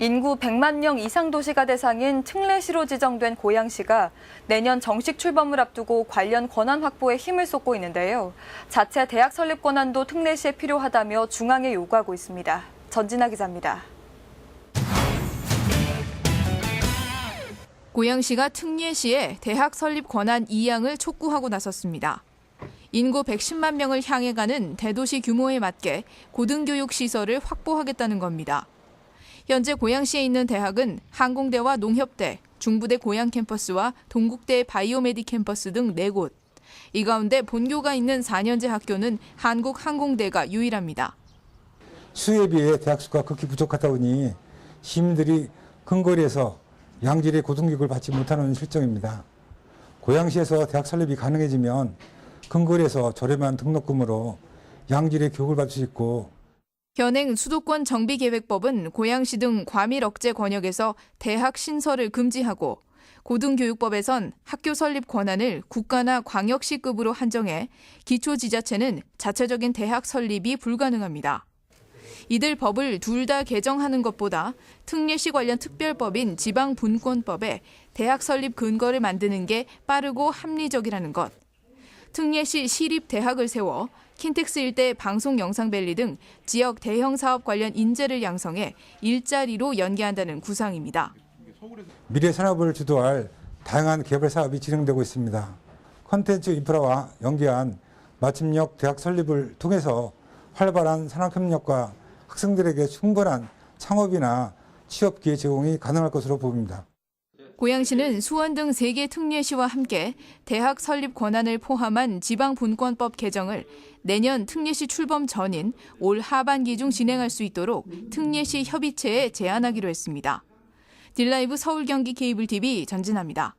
인구 100만 명 이상 도시가 대상인 특례시로 지정된 고양시가 내년 정식 출범을 앞두고 관련 권한 확보에 힘을 쏟고 있는데요. 자체 대학 설립 권한도 특례시에 필요하다며 중앙에 요구하고 있습니다. 전진아 기자입니다. 고양시가 특례시에 대학 설립 권한 2항을 촉구하고 나섰습니다. 인구 110만 명을 향해 가는 대도시 규모에 맞게 고등교육 시설을 확보하겠다는 겁니다. 현재 고양시에 있는 대학은 항공대와 농협대, 중부대 고양 캠퍼스와 동국대 바이오메디 캠퍼스 등 4곳. 이 가운데 본교가 있는 4년제 학교는 한국항공대가 유일합니다. 수에 비해 대학 수가 극히 부족하다 보니 시민들이 근거리에서 양질의 고등교육을 받지 못하는 실정입니다. 고양시에서 대학 설립이 가능해지면 근거리에서 저렴한 등록금으로 양질의 교육을 받을 수 있고 현행 수도권 정비계획법은 고양시 등 과밀 억제 권역에서 대학 신설을 금지하고 고등교육법에선 학교 설립 권한을 국가나 광역시급으로 한정해 기초 지자체는 자체적인 대학 설립이 불가능합니다. 이들 법을 둘 다 개정하는 것보다 특례시 관련 특별법인 지방분권법에 대학 설립 근거를 만드는 게 빠르고 합리적이라는 것. 특례시 시립 대학을 세워 킨텍스 일대 방송 영상밸리 등 지역 대형 사업 관련 인재를 양성해 일자리로 연계한다는 구상입니다. 미래 산업을 주도할 다양한 개발 사업이 진행되고 있습니다. 콘텐츠 인프라와 연계한 맞춤형 대학 설립을 통해서 활발한 산학협력과 학생들에게 충분한 창업이나 취업 기회 제공이 가능할 것으로 보입니다. 고양시는 수원 등세개 특례시와 함께 대학 설립 권한을 포함한 지방분권법 개정을 내년 특례시 출범 전인 올 하반기 중 진행할 수 있도록 특례시 협의체에 제안하기로 했습니다. 딜라이브 서울 경기 케이블 TV 전진합니다.